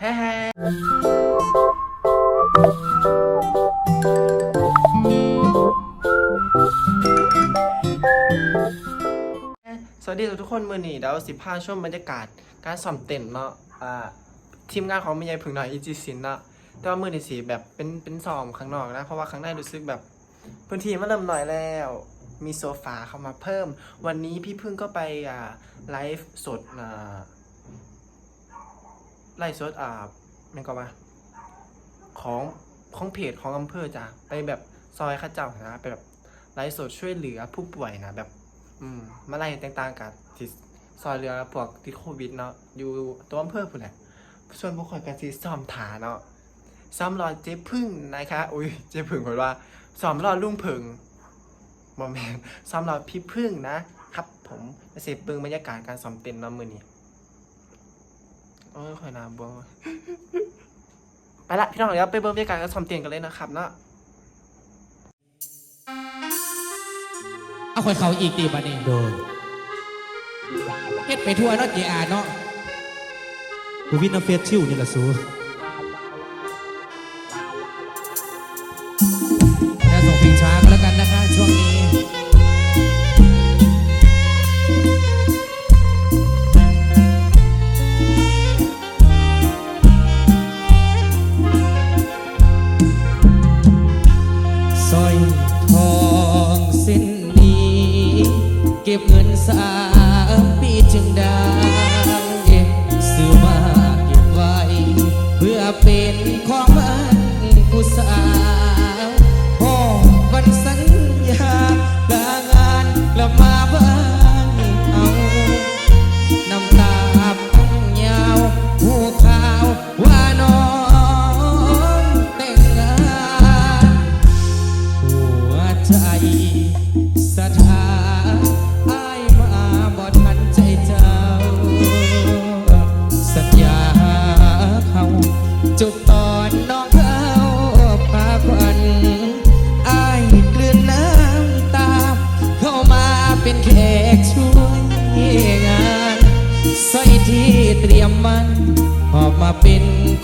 แฮ่สวัสดีทุกคนมือนี้เดี๋ยวสิบห้าช่วงบรรยากาศ การซ้อมเต้นเนาะอ่าทีมงานของม่ยายผึ่งหน่อยอีจีซินเนาะแต่ว่ามือนี้สิแบบเป็นเป็นซ้อมข้างนอกนะ เพราะว่าข้างในรู้สึกแบบพื้นที่มันเริ่มหน่อยแล้ว มีโซฟาเข้ามาเพิ่ม วันนี้พี่พึ่งก็ไปอ่าไลฟ์สดอ่า ไลฟ์สดอ่ามันก็มาของของเพจของอำเภอจ้ะไปแบบซอยข้าเจ้านะไปแบบไลฟ์สดช่วยเหลือผู้ป่วยนะแบบ อืมมาไล่ต่างๆกับที่ซอยเรือพวกติดโควิดเนาะอยู่ตัวอำเภอพุ่นแหละส่วนบุคคลกันที่ซ้อมถานเนาะซ้อมรอเจ๊พึ่งนะคะอุ้ยเจ๊พึ่งบอกว่าซ้อมรอลุงพึ่งบอมแมนซ้อมรอพี่พึ่งนะครับ ผมเสพเบิงบรรยากาศการซ้อมเต้นเนาะมือนี้ โอ้ยข่อยน้ำบวงไปละพี่น้องเดี๋ยวไปเบิงบรรยากาศการซ้อมเต้นกันเลยนะครับเนาะเอาคนเขาอีกตีบันนี้โดนเฮ็ดไปทั่วเนาะเจอาเนาะกูวินน้ำเฟสชิวนี่แหละสู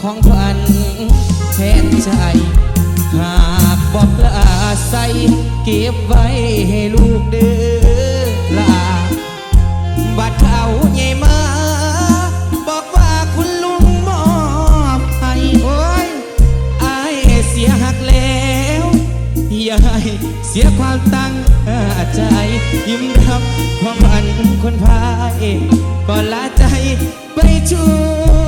ของขวัญแทนใจ หากบอกลาใส่เก็บไว้ให้ลูกเด้อลาบัดเขาใหญ่มา บอกว่าคุณลุงมอบให้โอ้ยอายเสียหักแล้วอย่าให้เสียความตั้งใจ ยิ้มรับความฝันคนพายก่อนลาใจไปช่ว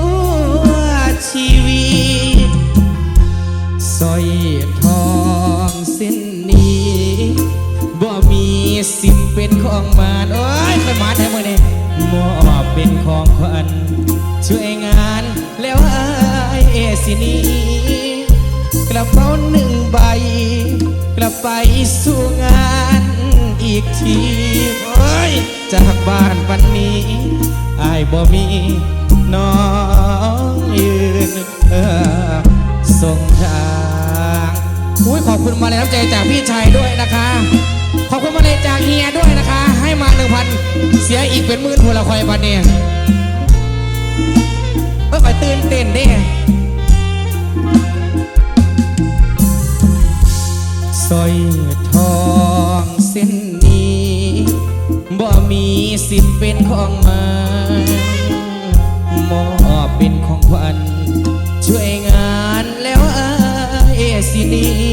สร้อยทองเส้นนี้บ่มีสิทธิ์เป็นของมานโอ้ยไปมาได้มื่อนี้มอบเป็นของขวัญช่วยงานแล้วไอายสินี้กระเป๋าหนึ่งใบ กลับไปสู่งานอีกทีโอ้ยจากบ้านวันนี้ไอายบ่มีน้อง มาเลยน้ำใจจากพี่ชายด้วยนะคะ ขอบคุณมาเลยจากเฮียด้วยนะคะ ให้มาหนึ่งพันเสียอีกเป็นหมื่นพละคอยบันเนี่ยเออไปตื่นเต้นด้สร้อยทองเส้นนี้บ่มีสิทธิ์เป็นของมันมอบเป็นของขวัญช่วยงานแล้วเอายสินี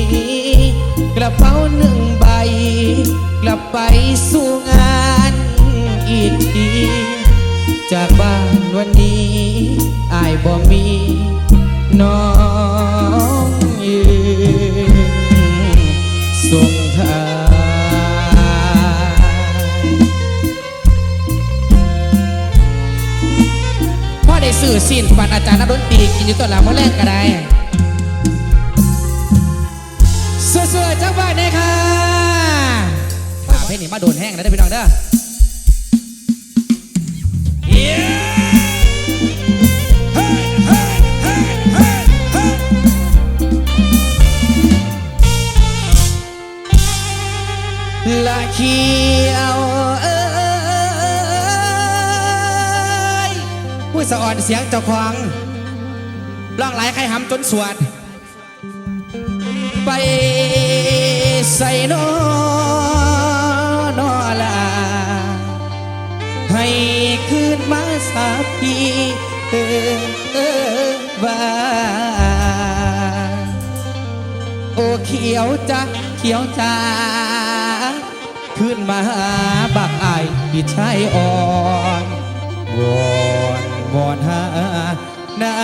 ตัวหลังเมื่อแรกก็ได้สวยๆจังบ้านเลยค่ะป่าเพลงนี้มาโดนแห้งแล้วได้อพี่น้องเด้อละเขียวเอ้ยผู้สะอ่อนเสียงเจ้าของ ร้องหลายใครหำจนสวด ไปใส่นอนอลา ให้คืนมาสักทีเออเออว่าโอเขียวจ้ะเขียวจ้าขึ้นมาหาบักอายพี่ชายอ่อนวอนวอนหานา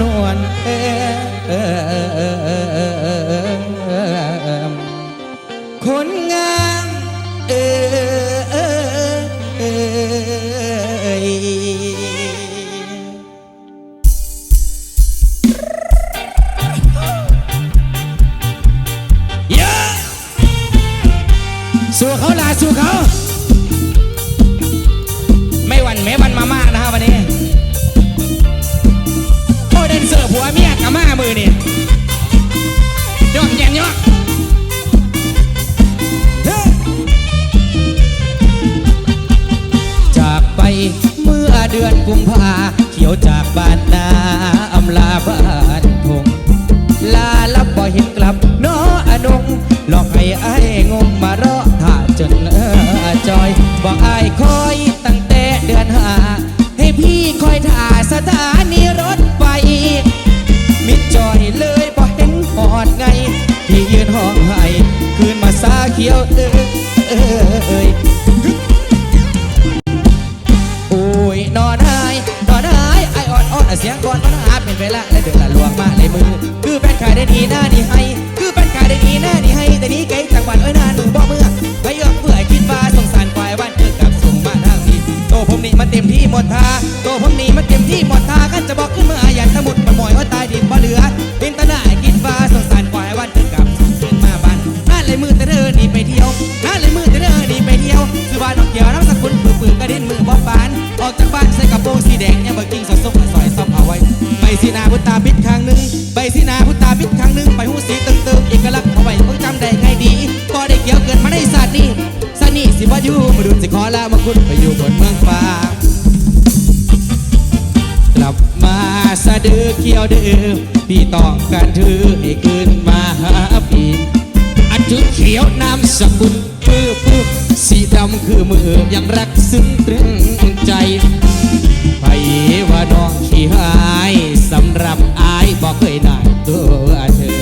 นวลคนงาน นเออจอย บอกไอ้ายคอยตั้งแต่เดือนหาให้พี่คอยท่าสถานีรถไฟมิดจอยเลยบ่เห็นหอดไง ที่ยืนห้องไห้คืนมาซาเขียวเออเออเอยโอ้ยนอนหายนอนหายไออ่อนอ่อนเสียงก่อนมันหาเป็นเวลาและเดือดละลวงมาในมือ คือเป็นขายได้ดีหน้าดีให้ คือเป็นขายได้ดีหน้าดีให้ แต่นี้ไกลจากบ้านเอ้ยนาหนูบ่เมื่อ ไปเอื้อเพื่อคิดฟ้าสงสารควายบ้านเกิดกับส่งมาทางนี้โตผมนี่มันเต็มที่หมดทาโตผมนี่มันเต็มที่หมดทากันจะบอกขึ้น ดื้อเกี่ยวเดิมพี่ต้องการถือให้คืนมาหาพี่อันจุดเขียวนามสกุลปื้อปื้อสีดำคือมือยังรักซึ้งตรึงใจไปว่าน้องขี้หายสำหรับอายบอกเคยได้ตัวเธอ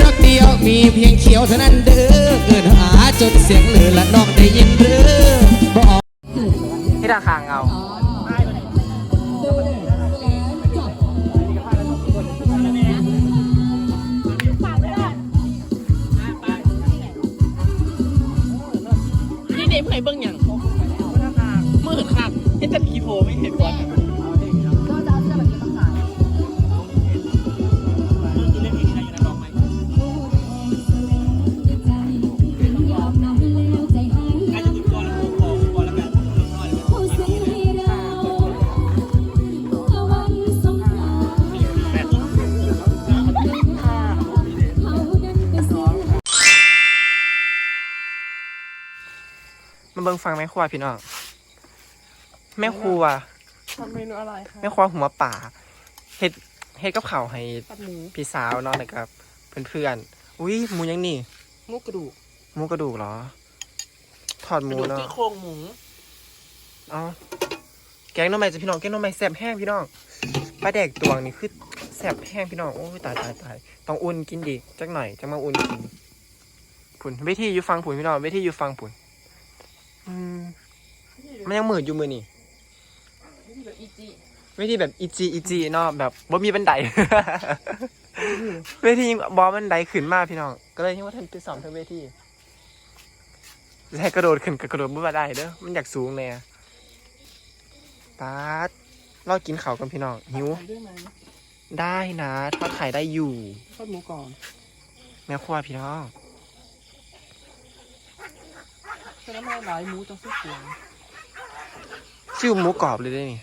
รักเดียวมีเพียงเขียวเท่านั้นเด้อเกินหาจนเสียงเหลื เดมเคยเบิ่งอย่างมืดค่ะเห็นแต่ผีโผล่ไม่เห็นบอ บิ่งฟังแม่ครัวพี่น้องแม่ครัวทำเมนูอะไรคะแม่ครัวหัวป่าเฮ็ดเฮ็ดกับข้าวให้ผัดหมูพี่สาวเนาะนะครับเพื่อนๆอุ้ยหมูยังนี่หมูกระดูกหมูกระดูกเหรอ ทอดหมูระดูกเนาะที่โครงหมูเอาแกงหน้ำใหม่จ้ะพี่น้องแกงหน้ำใหม่แซ่บแห้งพี่น้องปลาแดกตวงนี่คือแซ่บแห้งพี่น้องโอ้ยตายตายตายต้องอุ่นกินดีจักหน่อยจังมาอุ่นกินผุนวิธีอยู่ฟังผุนพี่น้องวิธีอยู่ฟังผุน อืมมันยังมืดอยู่มือนี่ที่แบบอีจีวิธีแบบอีจีอีจีเนาะแบบบ่มีบันได เวทีบอบันไดขึ้นมาพี่น้องก็เลยที่ว่าท่านไปสอนทั้งเวทีจะให้กระโดดขึ้นกับกระโดดบ่ได้เด้อมันอยากสูงเลยอะปาดรอกินข้าวกันพี่น้องหิวทานด้วยไหมได้นะทอดไข่ได้อยู่ทอดหมูก่อนแม่ครัวพี่น้อง ใช้น้ำมันหลายหมูจังสุดสวยชื่อหมูกรอบเลยได้นี่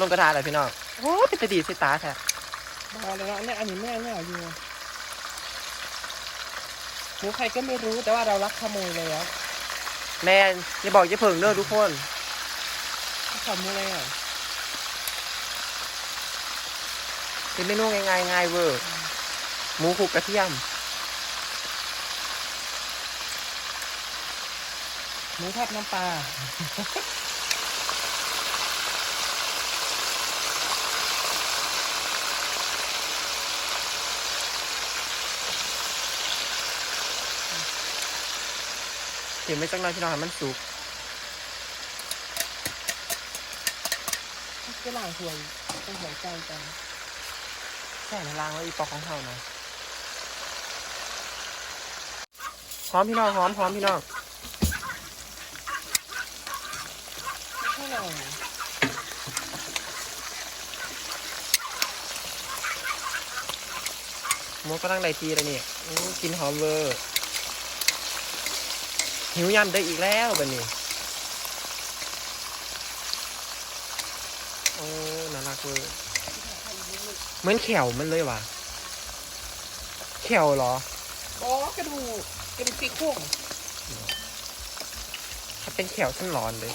ลงกระทะเลยพี่น้องโอ้เป็นตาดีส่ตาแท้บอเลยนะเนี่ยอันนี้แม่แม่อยู่หมูใครก็ไม่รู้แต่ว่าเรารักขโมยเลยแล้วแม่นอย่าบอกอย่าเพิ่งเด้อทุกคนทำอะไรอะ เป็นเมนูง่ายๆง่ายเวอร์หมูคลุกกระเทียมหมูทอดน้ำปลาเก็บไว้จังหน่อยพี่น้องให้มันสุกก็ล่างถวยต้องหัวใจกัน ใส่ในรางไว้อีปอกของเฮานะหอมพี่น้องหอมหอมพี่น้องเท่าไหมูก็ตั้งไดทีแล้วนี่กินหอมเวอร์หิวยำได้อีกแล้วแบบนี้ โอ้ น่ารักเวอร์ เหมือนแขวมันเลยว่ะแขวเหรออ๋อกระดูกกระดูกซี่โครงถ้าเป็นแขวฉันร้อนเลย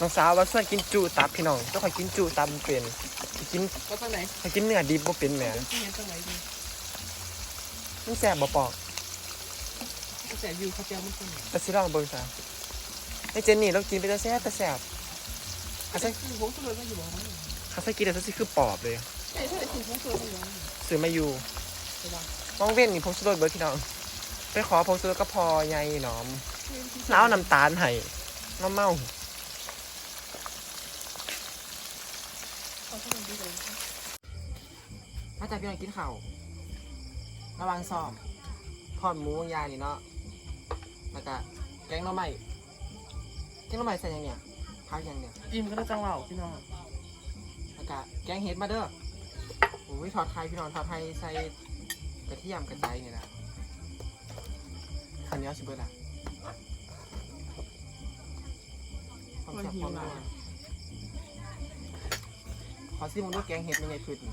น้องสาวว่าส่วนกินจูตับพี่น้องต้องคอยกินจูตับมันเป็นกินก็ตรงไหนคอยกินเนื้อดิบบ่เป็นแหมที่เห็นตรงไหนดีมันแสบบ่ปอกก็แสบอยู่เขาเจียวมันตรงไหนแต่สิลองเบิ่งซะไอ้เจนนี่เรากินไปแต่แซ่บแต่แซ่บอาใช่คือผมตัวก็อยู่บ้างคาสกินแต่สิคือปอบเลย ใช่ใช่คือผมตัวก็อยู่บ้างซื้อมาอยู่ใช่ปะมองเว้นนี่พงสุรสเบิร์ดพี่น้อง ไปขอพงสุรสก็พอใหญ่หนอมแล้วเอาน้ำตาลให้น้ำเมาเขาเข้ามาดีเลยมาจากพี่น้องกินข้าวระวังซ้อมทอดหมูยานี่เนาะแล้วก็แกงหน่อไม้แกงหน่อไม้ใส่หยังเนี่ยพักหยังเนี่ยอิ่มก็ได้จังหวะพี่น้องแล้วก็แกงเห็ดมาเด้อโอ้ยทอดไทยพี่น้องทอดไทยใส่กระเทียมกระใจเนี่ยนะข้าวเหนียวสิเบิร์ดอะความแซ่บความนัวขอซิมงดูแกงเห็ดมันไงพืชนี่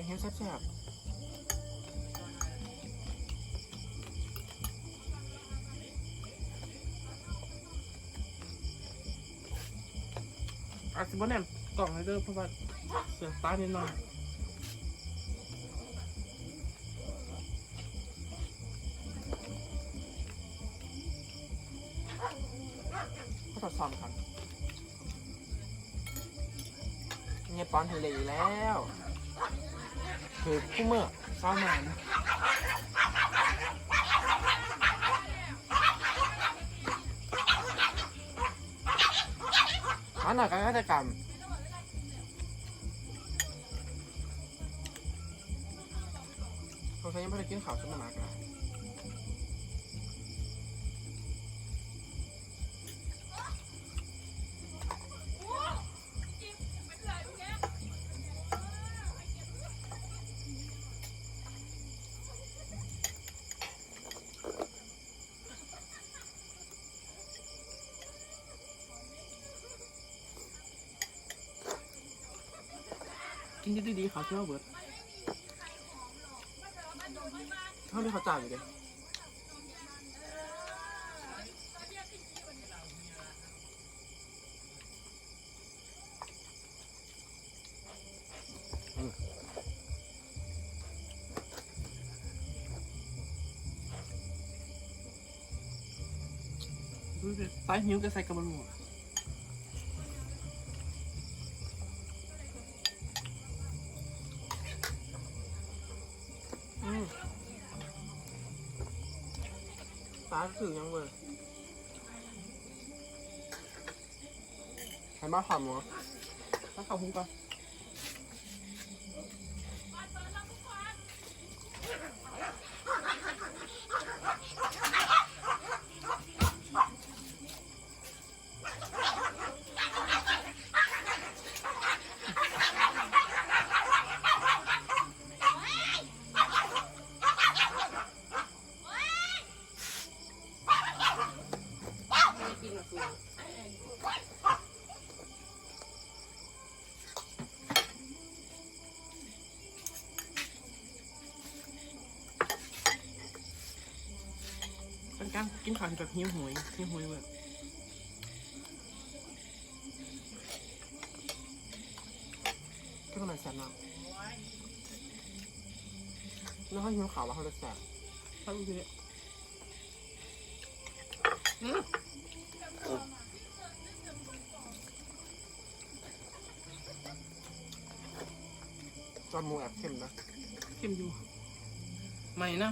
งเห็ดแซ่บๆอาจจะบ่แน่กล่องให้เด้อเพราะว่าเสือฟ้านิดหน่อยก็ทดสอบครับเนี่ยป้อนทีเลยอีกแล้ว คือคู่เมื่อเศร้าหมันอันหน่อยกันก็จะกรรมเขาใช้ยังไม่ได้กินข้าวสมมากน กินดีๆเขาเชื่อเบิร์ดเท่าที่เขาจ่ายอยู่ดิอืมดูสิสายหิวจะใส่กระบอกหม ตาถึงยังเว้ยใครบ้าขอหมูถ้าเขาหุ้ม เป็นการกินขอนกับหิ้วหวยหิ้วหวยแบบก็ประมาณแสนนะแล้วเขาหิ้วขาวแล้วเขาจะแสบเขาดูทีนี้ จอมมูแอบเข้มนะ เข้มอยู่ ใหม่นะ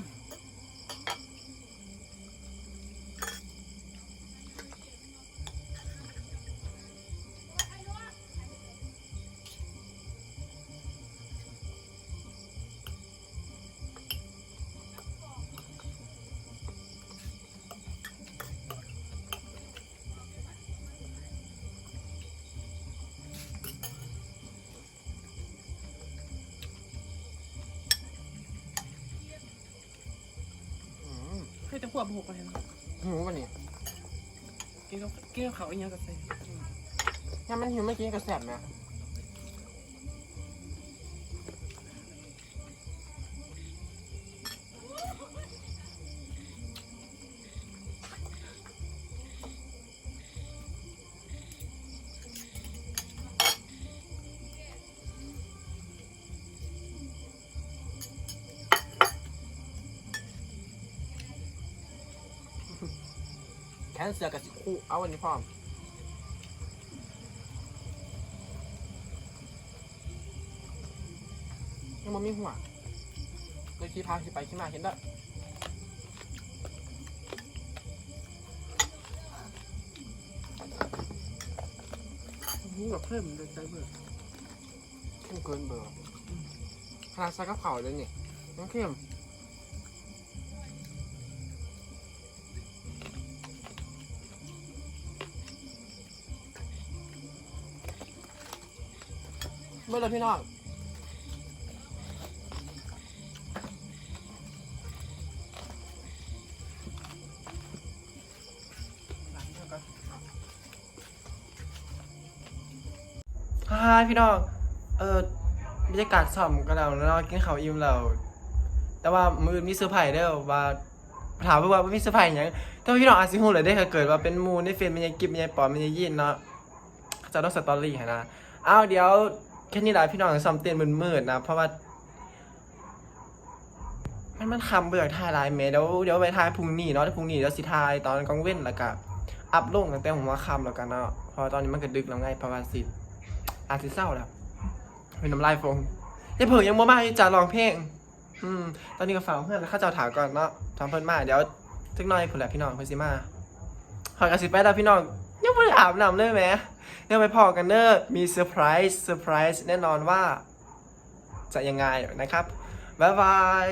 ให้แต่พวกบุกไปนะหิวป่ะเนี่ยกินกับกินกับเขาวอีกอย่างกับใส่ยังมันหิวไม่กินกระแสบไหม แขนเสือกับสิคู่เอาวันนี้พร้อมยังมันมีหัวเลยขี่พาขี่ไปขี่มาเห็นได้อหูแบบเพิ่มเลยใจเบิร์เข้มเกินเบอร์ขนาดใส่กระเพราเลยนี่น้องเข้ม เมื่อไรพี่น้องฮาพี่น้อง เออบรรยากาศซ่อมกันแล้วเนาะกินข้าวอิ่มแล้วแต่ว่ามือมีเซอร์ไพรส์เด้อว่าถามว่ามีเซอร์ไพรส์หยังแต่ว่าพี่น้องอาจสิฮู้เลยได้ถ้าเกิดว่าเป็นมูในเฟซมันยังกิบมันยังปอมมันยังยินเนาะจะต้องสตอรี่นะอ้าวเดี๋ยว ค่นี้แหละพี่น้องซอมเต้นมืดๆนะเพราะว่า มันมันคำเบื่อถ่ายไลน์เมย์เดี๋ยวเดี๋ยวไปถ่ายพรุ่งนี้เนาะพรุ่งนี้เดี๋ยวสิถ่ายตอนกลางเว้นแล้วก็อัพลงตั้งแต่ผมว่าคำแล้วกันเนาะพอตอนนี้มันก็ดึกแล้วไงประมาณสิอาจสิเศร้าแล้วเป็นน้ำลายฟงยังเผื่อยังบ่มาจะร้องเพลง อืม ตอนนี้ก็ฝากเพื่อนแล้วข้าเจ้าถามก่อนเนาะทำเพิ่นมาเดี๋ยวจักหน่อยผุนแหละพี่น้องเพิ่นสิมาขอกระสิบไปแล้วพี่น้อง ยังไม่ได้อาบน้ำเลยแหมเดี๋ยวไปพอกันเนอร์มีเซอร์ไพรส์เซอร์ไพรส์แน่นอนว่า จะยังไงนะครับ บ๊ายบาย